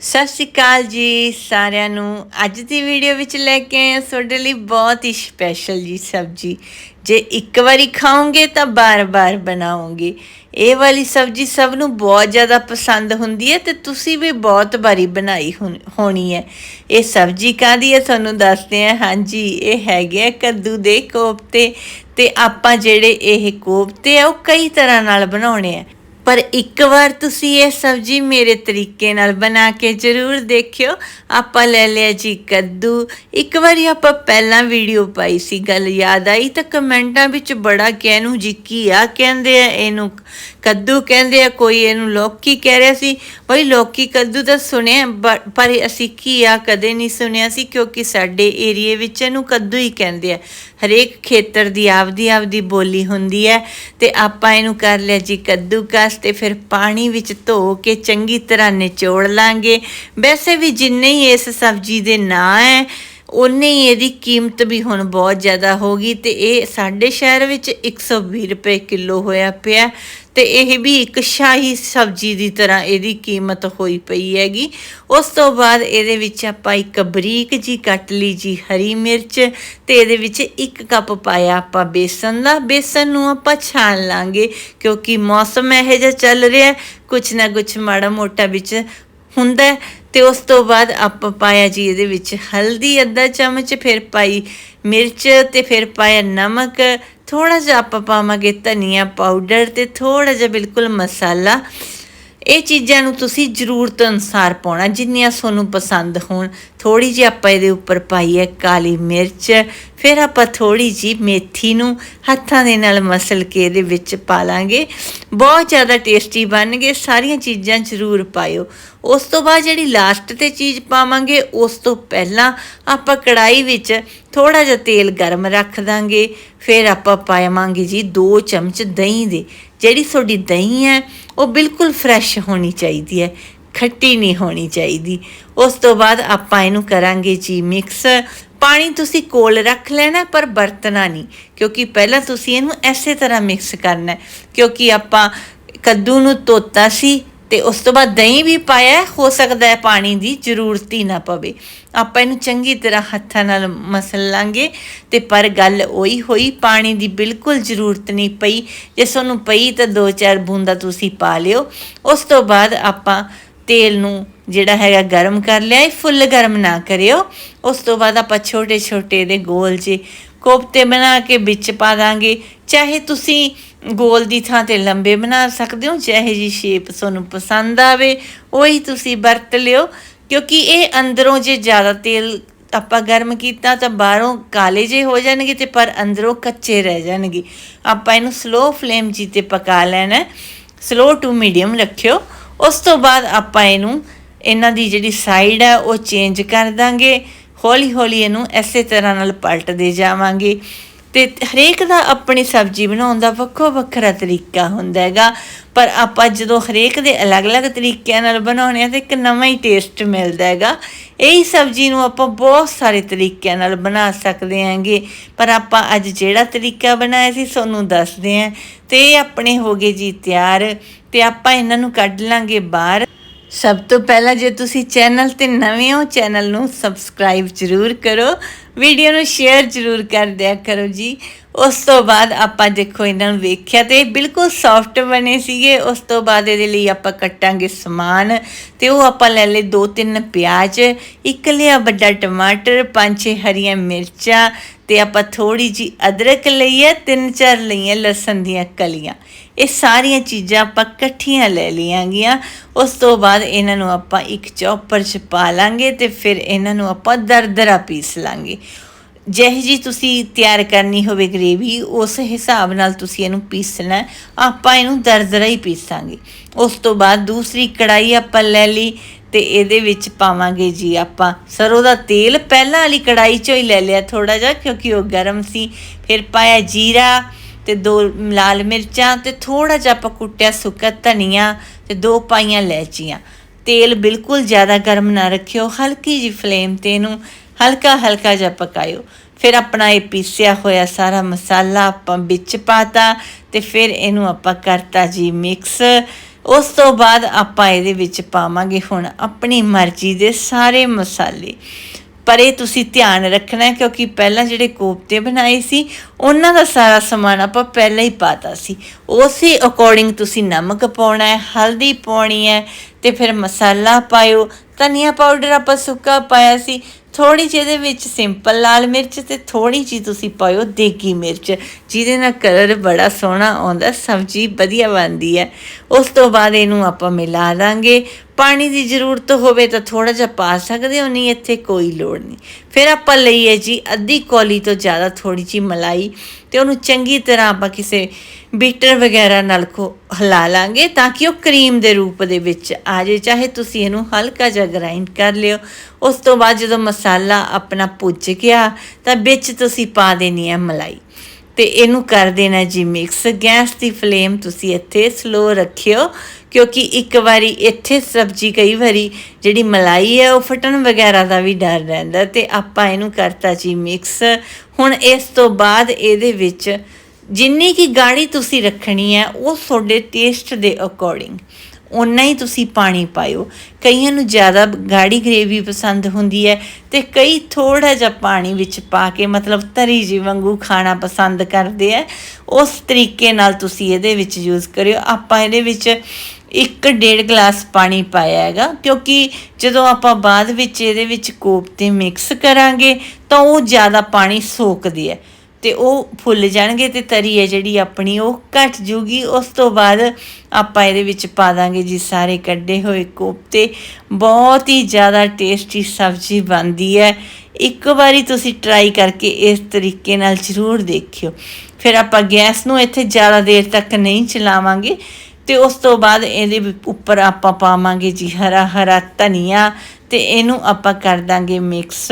ਸਤਿ ਸ਼੍ਰੀ ਅਕਾਲ ਜੀ ਸਾਰਿਆਂ ਨੂੰ। ਅੱਜ ਦੀ ਵੀਡੀਓ ਵਿੱਚ ਲੈ ਕੇ ਆਏ ਹਾਂ ਤੁਹਾਡੇ ਲਈ ਬਹੁਤ ਹੀ ਸਪੈਸ਼ਲ ਜੀ ਸਬਜੀ। ਜੇ ਇੱਕ ਵਾਰੀ ਖਾਓਗੇ ਤਾਂ ਬਾਰ-ਬਾਰ ਬਣਾਓਗੇ। ਇਹ ਵਾਲੀ ਸਬਜੀ ਸਭ ਨੂੰ ਬਹੁਤ ਜ਼ਿਆਦਾ ਪਸੰਦ ਹੁੰਦੀ ਹੈ ਤੇ ਤੁਸੀਂ ਵੀ ਬਹੁਤ ਵਾਰੀ ਬਣਾਈ ਹੋਣ- ਹੋਣੀ ਹੈ। ਇਹ ਸਬਜੀ ਕਾਦੀ ਹੈ ਤੁਹਾਨੂੰ ਦੱਸਦੇ ਹਾਂ। ਹਾਂਜੀ, ਇਹ ਹੈਗੇ ਆ ਕੱਦੂ ਦੇ ਕੋਫਤੇ ਤੇ ਆਪਾਂ ਜਿਹੜੇ ਇਹ ਕੋਫਤੇ ਆ ਉਹ ਕਈ ਤਰ੍ਹਾਂ ਨਾਲ ਬਣਾਉਣੇ ਆ। ਪਰ ਇੱਕ ਵਾਰ ਤੁਸੀਂ ਇਹ ਸਬਜ਼ੀ ਮੇਰੇ ਤਰੀਕੇ ਨਾਲ ਬਣਾ ਕੇ ਜ਼ਰੂਰ ਦੇਖਿਓ। ਆਪਾਂ ਲੈ ਲਿਆ ਜੀ ਕੱਦੂ। ਇੱਕ ਵਾਰੀ ਆਪਾਂ ਪਹਿਲਾਂ ਵੀਡੀਓ ਪਾਈ ਸੀ, ਗੱਲ ਯਾਦ ਆਈ ਤਾਂ ਕਮੈਂਟਾਂ ਵਿੱਚ ਬੜਾ ਕਹਿਨੂੰ ਜੀ ਕੀ ਆ ਕਹਿੰਦੇ ਆ, ਇਹਨੂੰ ਕੱਦੂ ਕਹਿੰਦੇ ਆ, ਕੋਈ ਇਹਨੂੰ ਲੌਕੀ ਕਹਿ ਰਿਹਾ ਸੀ। ਬਈ ਲੌਕੀ ਕੱਦੂ ਤਾਂ ਸੁਣਿਆ, ਬ- ਪਰ ਅਸੀਂ ਘੀਆ ਕਦੇ ਨਹੀਂ ਸੁਣਿਆ ਸੀ, ਕਿਉਂਕਿ ਸਾਡੇ ਏਰੀਏ ਵਿੱਚ ਇਹਨੂੰ ਕੱਦੂ ਹੀ ਕਹਿੰਦੇ ਆ। ਹਰੇਕ ਖੇਤਰ ਦੀ ਆਪਦੀ ਆਪਦੀ ਬੋਲੀ ਹੁੰਦੀ ਹੈ ਤੇ ਆਪਾਂ ਇਹਨੂੰ ਕਰ ਲਿਆ ਜੀ ਕੱਦੂ ਕੱਦੂਕਸ ਤੇ ਫਿਰ ਪਾਣੀ ਵਿੱਚ ਧੋ ਕੇ ਚੰਗੀ ਤਰ੍ਹਾਂ ਨਿਚੋੜ ਲਾਂਗੇ। ਵੈਸੇ ਵੀ ਜਿੰਨੇ ਹੀ ਇਸ ਸਬਜ਼ੀ ਦੇ ਨਾਂ ਹੈ ਉਨੇ ਹੀ ਇਹਦੀ ਕੀਮਤ ਵੀ ਹੁਣ ਬਹੁਤ ਜ਼ਿਆਦਾ ਹੋ ਗਈ ਤੇ ਇਹ ਸਾਡੇ ਸ਼ਹਿਰ ਵਿੱਚ 120 ਰੁਪਏ ਕਿਲੋ ਹੋਇਆ ਪਿਆ ਤੇ ਇਹ ਵੀ ਇੱਕ ਸ਼ਾਹੀ ਸਬਜ਼ੀ ਦੀ ਤਰ੍ਹਾਂ ਇਹਦੀ ਕੀਮਤ ਹੋਈ ਪਈ ਹੈਗੀ। ਉਸ ਤੋਂ ਬਾਅਦ ਇਹਦੇ ਵਿੱਚ ਆਪਾਂ ਇੱਕ ਬਰੀਕ ਜੀ ਕੱਟ ਲਈ ਜੀ ਹਰੀ ਮਿਰਚ ਤੇ ਇਹਦੇ ਵਿੱਚ ਇੱਕ ਕੱਪ ਪਾਇਆ ਆਪਾਂ ਬੇਸਨ ਦਾ। ਬੇਸਨ ਨੂੰ ਆਪਾਂ ਛਾਣ ਲਾਂਗੇ ਕਿਉਂਕਿ ਮੌਸਮ ਇਹੋ ਜਿਹਾ ਚੱਲ ਰਿਹਾ, ਕੁਛ ਨਾ ਕੁਛ ਮਾੜਾ ਮੋਟਾ ਵਿੱਚ ਹੁੰਦਾ ਤੇ ਉਸ ਤੋਂ ਬਾਅਦ ਆਪਾਂ ਪਾਇਆ ਜੀ ਇਹਦੇ ਵਿੱਚ ਹਲਦੀ, ਅੱਧਾ ਚਮਚ, ਫਿਰ ਪਾਈ ਮਿਰਚ ਤੇ ਫਿਰ ਪਾਇਆ ਨਮਕ। ਥੋੜਾ ਜਿਹਾ ਆਪਾਂ ਪਾਵਾਂਗੇ ਧਨੀਆ ਪਾਊਡਰ ਤੇ ਥੋੜਾ ਜਿਹਾ ਬਿਲਕੁਲ ਮਸਾਲਾ। ਇਹ ਚੀਜ਼ਾਂ ਨੂੰ ਤੁਸੀਂ ਜ਼ਰੂਰਤ ਅਨੁਸਾਰ ਪਾਉਣਾ, ਜਿੰਨੀਆਂ ਤੁਹਾਨੂੰ ਪਸੰਦ ਹੋਣ। ਥੋੜੀ ਜਿਹੀ ਆਪਾਂ ਇਹਦੇ ਉੱਪਰ ਪਾਈ ਹੈ ਕਾਲੀ ਮਿਰਚ, ਫਿਰ ਆਪਾਂ ਥੋੜੀ ਜਿਹੀ ਮੇਥੀ ਨੂੰ ਹੱਥਾਂ ਦੇ ਨਾਲ ਮਸਲ ਕੇ ਇਹਦੇ ਵਿੱਚ ਪਾ ਲਾਂਗੇ। ਬਹੁਤ ਜ਼ਿਆਦਾ ਟੇਸਟੀ ਬਣਨਗੇ ਸਾਰੀਆਂ ਚੀਜ਼ਾਂ ਜ਼ਰੂਰ ਪਾਇਓ। ਉਸ ਤੋਂ ਬਾਅਦ ਜਿਹੜੀ ਲਾਸਟ ਤੇ ਚੀਜ਼ ਪਾਵਾਂਗੇ, ਉਸ ਤੋਂ ਪਹਿਲਾਂ ਆਪਾਂ ਕੜਾਈ ਵਿੱਚ ਥੋੜਾ ਜਿਹਾ ਤੇਲ ਗਰਮ ਰੱਖ ਦਾਂਗੇ। ਫਿਰ ਆਪਾਂ ਪਾਵਾਂਗੇ ਜੀ 2 ਚਮਚ ਦਹੀਂ ਦੇ। ਜਿਹੜੀ ਤੁਹਾਡੀ ਦਹੀਂ ਹੈ, ਉਹ ਬਿਲਕੁਲ ਫਰੈਸ਼ ਹੋਣੀ ਚਾਹੀਦੀ ਹੈ, ਖੱਟੀ ਨਹੀਂ ਹੋਣੀ ਚਾਹੀਦੀ। ਉਸ ਤੋਂ ਬਾਅਦ ਆਪਾਂ ਇਹਨੂੰ ਕਰਾਂਗੇ ਜੀ ਮਿਕਸ ਪਾਣੀ ਤੁਸੀਂ ਕੋਲ ਰੱਖ ਲੈਣਾ, ਪਰ ਵਰਤਣਾ ਨਹੀਂ, ਕਿਉਂਕਿ ਪਹਿਲਾਂ ਤੁਸੀਂ ਇਹਨੂੰ ਐਸੇ ਤਰ੍ਹਾਂ ਮਿਕਸ ਕਰਨਾ ਕਿਉਂਕਿ ਆਪਾਂ ਕੱਦੂ ਨੂੰ ਧੋਤਾ ਸੀ ਤੇ ਉਸ ਤੋਂ ਬਾਅਦ ਦਹੀਂ ਵੀ ਪਾਇਆ, ਹੋ ਸਕਦਾ ਹੈ ਪਾਣੀ ਦੀ ਜ਼ਰੂਰਤ ਹੀ ਨਾ ਪਵੇ। ਆਪਾਂ ਇਹਨੂੰ ਚੰਗੀ ਤਰ੍ਹਾਂ ਹੱਥਾਂ ਨਾਲ ਮਸਲ ਲਾਂਗੇ ਤੇ ਪਰ ਗੱਲ ਉਹੀ ਹੋਈ, ਪਾਣੀ ਦੀ ਬਿਲਕੁਲ ਜ਼ਰੂਰਤ ਨਹੀਂ ਪਈ। ਜੇ ਤੁਹਾਨੂੰ ਪਈ ਤਾਂ ਦੋ ਚਾਰ ਬੂੰਦਾਂ ਤੁਸੀਂ ਪਾ ਲਿਓ। ਉਸ ਤੋਂ ਬਾਅਦ ਆਪਾਂ ਤੇਲ ਨੂੰ ਜਿਹੜਾ ਹੈਗਾ ਗਰਮ ਕਰ ਲਿਆ, ਇਹ ਫੁੱਲ ਗਰਮ ਨਾ ਕਰਿਓ। ਉਸ ਤੋਂ ਬਾਅਦ ਆਪਾਂ ਛੋਟੇ ਛੋਟੇ ਦੇ ਗੋਲ ਜੇ ਕੋਫਤੇ ਬਣਾ ਕੇ ਵਿੱਚ ਪਾ ਦਾਂਗੇ। ਚਾਹੇ ਤੁਸੀਂ ਗੋਲ ਦੀ ਥਾਂ ਤੇ ਲੰਬੇ ਬਣਾ ਸਕਦੇ ਹੋ ਚਾਹੇ ਜੀ ਸ਼ੇਪ ਤੁਹਾਨੂੰ ਪਸੰਦ ਆਵੇ, ਉਹੀ ਤੁਸੀਂ ਵਰਤ ਲਿਓ। ਕਿਉਂਕਿ ਇਹ ਅੰਦਰੋਂ ਜੇ ਜ਼ਿਆਦਾ ਤੇਲ ਆਪਾਂ ਗਰਮ ਕੀਤਾ ਤਾਂ ਬਾਹਰੋਂ ਕਾਲੇ ਜੇ ਹੋ ਜਾਣਗੇ ਤੇ ਪਰ ਅੰਦਰੋਂ ਕੱਚੇ ਰਹਿ ਜਾਣਗੇ। ਆਪਾਂ ਇਹਨੂੰ ਸਲੋ ਫਲੇਮ 'ਚ ਤੇ ਪਕਾ ਲੈਣਾ ਸਲੋ ਟੂ ਮੀਡੀਅਮ ਰੱਖਿਓ। ਉਸ ਤੋਂ ਬਾਅਦ ਆਪਾਂ ਇਹਨੂੰ, ਇਹਨਾਂ ਦੀ ਜਿਹੜੀ ਸਾਈਡ ਹੈ, ਉਹ ਚੇਂਜ ਕਰ ਦਾਂਗੇ। ਹੌਲੀ ਹੌਲੀ ਇਹਨੂੰ ਐਸੇ ਤਰ੍ਹਾਂ ਨਾਲ ਪਲਟਦੇ ਜਾਵਾਂਗੇ। ਤੇ ਹਰੇਕ ਦਾ ਆਪਣੀ ਸਬਜ਼ੀ ਬਣਾਉਣ ਦਾ ਵੱਖੋ ਵੱਖਰਾ ਤਰੀਕਾ ਹੁੰਦਾ ਹੈਗਾ। ਪਰ ਆਪਾਂ ਜਦੋਂ ਹਰੇਕ ਦੇ ਅਲੱਗ-ਅਲੱਗ ਤਰੀਕਿਆਂ ਨਾਲ ਬਣਾਉਣੇ ਆ ਤੇ ਇੱਕ ਨਵਾਂ ਹੀ ਟੇਸਟ ਮਿਲਦਾ ਹੈਗਾ। ਇਹੀ ਸਬਜ਼ੀ ਨੂੰ ਆਪਾਂ ਬਹੁਤ ਸਾਰੇ ਤਰੀਕਿਆਂ ਨਾਲ ਬਣਾ ਸਕਦੇ ਹਾਂਗੇ। ਪਰ ਆਪਾਂ ਅੱਜ ਜਿਹੜਾ ਤਰੀਕਾ ਬਣਾਇਆ ਸੀ ਤੁਹਾਨੂੰ ਦੱਸਦੇ ਆਂ ਤੇ ਇਹ ਆਪਣੇ ਹੋ ਗਏ ਜੀ ਤਿਆਰ। ਤੇ ਆਪਾਂ ਇਹਨਾਂ ਨੂੰ ਕੱਢ ਲਾਂਗੇ ਬਾਹਰ। ਸਭ ਤੋਂ ਪਹਿਲਾਂ ਜੇ ਤੁਸੀਂ ਚੈਨਲ ਤੇ ਨਵੇਂ ਹੋ, ਚੈਨਲ ਨੂੰ ਸਬਸਕ੍ਰਾਈਬ ਜ਼ਰੂਰ ਕਰੋ। ਵੀਡੀਓ ਨੂੰ ਸ਼ੇਅਰ ਜ਼ਰੂਰ ਕਰ ਦਿਆ ਕਰੋ ਜੀ। ਉਸ ਤੋਂ ਬਾਅਦ ਆਪਾਂ ਦੇਖੋ ਇਹਨਾਂ ਨੂੰ ਵੇਖਿਆ ਤੇ ਬਿਲਕੁਲ ਸੌਫਟ ਬਣੇ ਸੀਗੇ। ਉਸ ਤੋਂ ਬਾਅਦ ਇਹਦੇ ਲਈ ਆਪਾਂ ਕੱਟਾਂਗੇ ਸਮਾਨ ਤੇ ਉਹ ਆਪਾਂ ਲੈ ਲਏ ਦੋ ਤਿੰਨ ਪਿਆਜ਼, ਇੱਕ ਲਿਆ ਵੱਡਾ ਟਮਾਟਰ, ਪੰਜ ਛੇ ਹਰੀਆਂ ਮਿਰਚਾਂ ਤੇ ਆਪਾਂ ਥੋੜੀ ਜੀ ਅਦਰਕ ਲਈ ਹੈ, ਤਿੰਨ ਚਾਰ ਲਈਆਂ ਲਸਣ ਦੀਆਂ ਕਲੀਆਂ। ਇਹ ਸਾਰੀਆਂ ਚੀਜ਼ਾਂ ਆਪਾਂ ਇਕੱਠੀਆਂ ਲੈ ਲਈਆਂਗੀਆਂ। ਉਸ ਤੋਂ ਬਾਅਦ ਇਹਨਾਂ ਨੂੰ ਆਪਾਂ ਇੱਕ ਚੌਪਰ 'ਚ ਪਾ ਲਾਂਗੇ ਤੇ ਫਿਰ ਇਹਨਾਂ ਨੂੰ ਆਪਾਂ ਦਰਦਰਾ ਪੀਸ ਲਾਂਗੇ। ਜਿਹੋ ਜੀ ਤੁਸੀਂ ਤਿਆਰ ਕਰਨੀ ਹੋਵੇ ਗ੍ਰੇਵੀ, ਉਸ ਹਿਸਾਬ ਨਾਲ ਤੁਸੀਂ ਇਹਨੂੰ ਪੀਸਣਾ ਆਪਾਂ ਇਹਨੂੰ ਦਰਦਰਾ ਹੀ ਪੀਸਾਂਗੇ। ਉਸ ਤੋਂ ਬਾਅਦ ਦੂਸਰੀ ਕੜਾਈ ਆਪਾਂ ਲੈ ਲਈ। ਤੇ ਇਹਦੇ ਵਿੱਚ ਪਾਵਾਂਗੇ ਜੀ ਆਪਾਂ ਸਰੋਂ ਦਾ ਤੇਲ। ਪਹਿਲਾਂ ਵਾਲੀ ਕੜਾਈ 'ਚੋਂ ਹੀ ਲੈ ਲਿਆ ਥੋੜਾ ਜਿਹਾ, ਕਿਉਂਕਿ ਉਹ ਗਰਮ ਸੀ। ਫਿਰ ਪਾਇਆ ਜੀਰਾ ਤੇ ਦੋ ਲਾਲ ਮਿਰਚਾਂ ਤੇ ਥੋੜਾ ਜਿਹਾ ਆਪਾਂ ਕੁੱਟਿਆ ਸੁੱਕਾ ਧਨੀਆ ਤੇ ਦੋ ਪਾਈਆਂ ਲੈਚੀਆਂ ਤੇਲ ਬਿਲਕੁਲ ਜ਼ਿਆਦਾ ਗਰਮ ਨਾ ਰੱਖਿਓ, ਹਲਕੀ ਜੀ ਫਲੇਮ ਤੇ ਇਹਨੂੰ ਹਲਕਾ ਹਲਕਾ ਜਿਹਾ ਪਕਾਇਓ। ਫਿਰ ਆਪਣਾ ਇਹ ਪੀਸਿਆ ਹੋਇਆ ਸਾਰਾ ਮਸਾਲਾ ਆਪਾਂ ਵਿੱਚ ਪਾਤਾ ਤੇ ਫਿਰ ਇਹਨੂੰ ਆਪਾਂ ਕਰਤਾ ਜੀ ਮਿਕਸ। ਉਸ ਤੋਂ ਬਾਅਦ ਆਪਾਂ ਇਹਦੇ ਵਿੱਚ ਪਾਵਾਂਗੇ ਹੁਣ ਆਪਣੀ ਮਰਜ਼ੀ ਦੇ ਸਾਰੇ ਮਸਾਲੇ। ਪਰ ਇਹ ਤੁਸੀਂ ਧਿਆਨ ਰੱਖਣਾ ਕਿਉਂਕਿ ਪਹਿਲਾਂ ਜਿਹੜੇ ਕੋਫਤੇ ਬਣਾਏ ਸੀ, ਉਹਨਾਂ ਦਾ ਸਾਰਾ ਸਮਾਨ ਆਪਾਂ ਪਹਿਲਾਂ ਹੀ ਪਾਤਾ ਸੀ। ਉਸੇ ਅਕੋਰਡਿੰਗ ਤੁਸੀਂ ਨਮਕ ਪਾਉਣਾ ਹੈ, ਹਲਦੀ ਪਾਉਣੀ ਹੈ ਤੇ ਫਿਰ ਮਸਾਲਾ ਪਾਇਓ। ਧਨੀਆ ਪਾਊਡਰ ਆਪਾਂ ਸੁੱਕਾ ਪਾਇਆ ਸੀ ਥੋੜੀ ਜਿਹੀ ਇਹਦੇ ਵਿੱਚ ਸਿੰਪਲ ਲਾਲ ਮਿਰਚ ਤੇ ਥੋੜੀ ਜਿਹੀ ਤੁਸੀਂ ਪਾਇਓ ਦੇਗੀ ਮਿਰਚ। ਜਿਹਦੇ ਨਾਲ ਕਲਰ ਬੜਾ ਸੋਹਣਾ ਆਉਂਦਾ, ਸਬਜ਼ੀ ਵਧੀਆ ਬਣਦੀ ਹੈ। ਉਸ ਤੋਂ ਬਾਅਦ ਇਹਨੂੰ ਆਪਾਂ ਮਿਲਾ ਦਾਂਗੇ। ਪਾਣੀ ਦੀ ਜ਼ਰੂਰਤ ਹੋਵੇ ਤਾਂ ਥੋੜਾ ਜਿਹਾ ਪਾ ਸਕਦੇ ਹੋ, ਨਹੀਂ ਇੱਥੇ ਕੋਈ ਲੋੜ ਨਹੀਂ। ਫਿਰ ਆਪਾਂ ਲਈਏ ਜੀ ਅੱਧੀ ਕੌਲੀ ਤੋਂ ਜ਼ਿਆਦਾ ਥੋੜੀ ਜਿਹੀ ਮਲਾਈ ਤੇ ਉਹਨੂੰ ਚੰਗੀ ਤਰ੍ਹਾਂ ਆਪਾਂ ਕਿਸੇ ਬੀਟਰ ਵਗੈਰਾ ਨਾਲ ਕੋ ਹਿਲਾ ਲਾਂਗੇ ਤਾਂ ਕਿ ਉਹ ਕਰੀਮ ਦੇ ਰੂਪ ਦੇ ਵਿੱਚ ਆ ਜਾਏ। ਚਾਹੇ ਤੁਸੀਂ ਇਹਨੂੰ ਹਲਕਾ ਜਿਹਾ ਗ੍ਰਾਈਂਡ ਕਰ ਲਿਓ ਉਸ ਤੋਂ ਬਾਅਦ ਜਦੋਂ ਮਸਾਲਾ ਆਪਣਾ ਪੁੱਜ ਗਿਆ, ਤਾਂ ਵਿੱਚ ਤੁਸੀਂ ਪਾ ਦੇਣੀ ਹੈ ਮਲਾਈ। ਤੇ ਇਹਨੂੰ ਕਰ ਦੇਣਾ ਜੀ ਮਿਕਸ ਗੈਸ ਦੀ ਫਲੇਮ ਤੁਸੀਂ ਇੱਥੇ ਸਲੋ ਰੱਖਿਓ, ਕਿਉਂਕਿ ਇੱਕ ਵਾਰੀ ਇੱਥੇ ਸਬਜ਼ੀ ਕਈ ਵਾਰੀ ਜਿਹੜੀ ਮਲਾਈ ਹੈ, ਉਹ ਫਟਣ ਵਗੈਰਾ ਦਾ ਵੀ ਡਰ ਰਹਿੰਦਾ ਤੇ ਆਪਾਂ ਇਹਨੂੰ ਕਰਤਾ ਜੀ ਮਿਕਸ ਹੁਣ ਇਸ ਤੋਂ ਬਾਅਦ ਇਹਦੇ ਵਿੱਚ ਜਿੰਨੀ ਕੀ ਗਾੜੀ ਤੁਸੀਂ ਰੱਖਣੀ ਹੈ, ਉਹ ਤੁਹਾਡੇ ਟੇਸਟ ਦੇ ਅਕੋਰਡਿੰਗ ਉਨਾ ਹੀ ਤੁਸੀਂ ਪਾਣੀ ਪਾਇਓ। ਕਈਆਂ ਨੂੰ ਜ਼ਿਆਦਾ ਗਾੜੀ ਗ੍ਰੇਵੀ ਪਸੰਦ ਹੁੰਦੀ ਹੈ ਤੇ ਕਈ ਥੋੜਾ ਜਿਹਾ ਪਾਣੀ ਵਿੱਚ ਪਾ ਕੇ ਮਤਲਬ ਤਰੀ ਜੀ ਵਾਂਗੂ ਖਾਣਾ ਪਸੰਦ ਕਰਦੇ ਆ ਉਸ ਤਰੀਕੇ ਨਾਲ ਤੁਸੀਂ ਇਹਦੇ ਵਿੱਚ ਯੂਜ਼ ਕਰਿਓ। ਆਪਾਂ ਇਹਦੇ ਵਿੱਚ ਇੱਕ ਡੇਢ ਗਲਾਸ ਪਾਣੀ ਪਾਇਆ ਹੈਗਾ, ਕਿਉਂਕਿ ਜਦੋਂ ਆਪਾਂ ਬਾਅਦ ਵਿੱਚ ਇਹਦੇ ਵਿੱਚ ਕੋਫਤੇ ਮਿਕਸ ਕਰਾਂਗੇ ਤਾਂ ਉਹ ਜ਼ਿਆਦਾ ਪਾਣੀ ਸੋਕਦੀ ਹੈ। ਤੇ ਉਹ ਫੁੱਲ ਜਾਣਗੇ ਤੇ ਤਰੀ ਹੈ ਜਿਹੜੀ ਆਪਣੀ, ਉਹ ਘਟ ਜੂਗੀ। ਉਸ ਤੋਂ ਬਾਅਦ ਆਪਾਂ ਇਹਦੇ ਵਿੱਚ ਪਾ ਦਾਂਗੇ ਜੀ ਸਾਰੇ ਕੱਢੇ ਹੋਏ ਕੋਫਤੇ। ਬਹੁਤ ਹੀ ਜ਼ਿਆਦਾ ਟੇਸਟੀ ਸਬਜ਼ੀ ਬਣਦੀ ਹੈ। ਇੱਕ ਵਾਰੀ ਤੁਸੀਂ ਟਰਾਈ ਕਰਕੇ ਇਸ ਤਰੀਕੇ ਨਾਲ ਜ਼ਰੂਰ ਦੇਖਿਓ। ਫਿਰ ਆਪਾਂ ਗੈਸ ਨੂੰ ਇੱਥੇ ਜ਼ਿਆਦਾ ਦੇਰ ਤੱਕ ਨਹੀਂ ਚਲਾਵਾਂਗੇ ਤੇ ਉਸ ਤੋਂ ਬਾਅਦ ਇਹਦੇ ਉੱਪਰ ਆਪਾਂ ਪਾਵਾਂਗੇ ਜੀ ਹਰਾ ਹਰਾ ਧਨੀਆ ਤੇ ਇਹਨੂੰ ਆਪਾਂ ਕਰ ਦਾਂਗੇ ਮਿਕਸ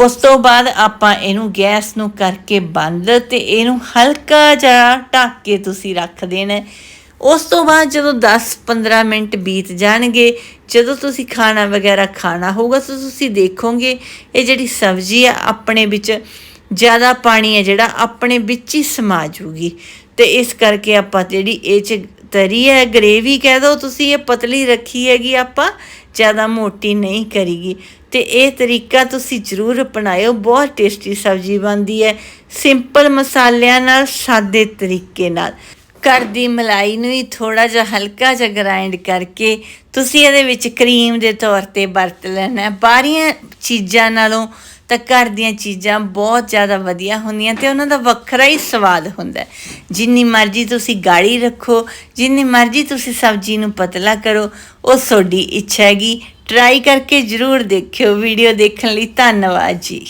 ਉਸ ਤੋਂ ਬਾਅਦ ਆਪਾਂ ਇਹਨੂੰ ਗੈਸ ਨੂੰ ਕਰਕੇ ਬੰਦ ਤੇ ਇਹਨੂੰ ਹਲਕਾ ਜਿਹਾ ਢੱਕ ਕੇ ਤੁਸੀਂ ਰੱਖ ਦੇਣਾ ਉਸ ਤੋਂ ਬਾਅਦ ਜਦੋਂ 10-15 ਮਿੰਟ ਬੀਤ ਜਾਣਗੇ, ਜਦੋਂ ਤੁਸੀਂ ਖਾਣਾ ਵਗੈਰਾ ਖਾਣਾ ਹੋਊਗਾ, ਤਾਂ ਤੁਸੀਂ ਦੇਖੋਗੇ ਇਹ ਜਿਹੜੀ ਸਬਜ਼ੀ ਆ, ਆਪਣੇ ਵਿੱਚ ਜ਼ਿਆਦਾ ਪਾਣੀ ਹੈ ਜਿਹੜਾ, ਆਪਣੇ ਵਿੱਚ ਹੀ ਸਮਾ ਜੂਗੀ। ਤੇ ਇਸ ਕਰਕੇ ਆਪਾਂ ਜਿਹੜੀ ਇਹ ਚ ਤਰੀ ਹੈ, ਗ੍ਰੇਵੀ ਕਹਿ ਦੋ ਤੁਸੀਂ, ਇਹ ਪਤਲੀ ਰੱਖੀ ਹੈਗੀ, ਆਪਾਂ ਜ਼ਿਆਦਾ ਮੋਟੀ ਨਹੀਂ ਕਰੀਗੀ। ਤੇ ਇਹ ਤਰੀਕਾ ਤੁਸੀਂ ਜ਼ਰੂਰ ਅਪਣਾਇਓ। ਬਹੁਤ ਟੇਸਟੀ ਸਬਜ਼ੀ ਬਣਦੀ ਹੈ। ਸਿੰਪਲ ਮਸਾਲਿਆਂ ਨਾਲ, ਸਾਦੇ ਤਰੀਕੇ ਨਾਲ। ਘਰ ਦੀ ਮਲਾਈ ਨੂੰ ਹੀ ਥੋੜਾ ਜਿਹਾ ਹਲਕਾ ਜਿਹਾ ਗ੍ਰਾਈਂਡ ਕਰਕੇ ਤੁਸੀਂ ਇਹਦੇ ਵਿੱਚ ਕਰੀਮ ਦੇ ਤੌਰ ਤੇ ਵਰਤ ਲੈਣਾ ਹੈ। ਬਾਹਰੀਆਂ ਚੀਜ਼ਾਂ ਨਾਲੋਂ ਤਾਂ ਘਰ ਦੀਆਂ ਚੀਜ਼ਾਂ ਬਹੁਤ ਜ਼ਿਆਦਾ ਵਧੀਆ ਹੁੰਦੀਆਂ ਤੇ ਉਹਨਾਂ ਦਾ ਵੱਖਰਾ ਹੀ ਸਵਾਦ ਹੁੰਦਾ ਜਿੰਨੀ ਮਰਜ਼ੀ ਤੁਸੀਂ ਗਾੜੀ ਰੱਖੋ, ਜਿੰਨੀ ਮਰਜ਼ੀ ਤੁਸੀਂ ਸਬਜ਼ੀ ਨੂੰ ਪਤਲਾ ਕਰੋ, ਉਹ ਤੁਹਾਡੀ ਇੱਛਾ ਹੈਗੀ। ਟਰਾਈ ਕਰਕੇ ਜ਼ਰੂਰ ਦੇਖਿਓ। ਵੀਡੀਓ ਦੇਖਣ ਲਈ ਧੰਨਵਾਦ ਜੀ।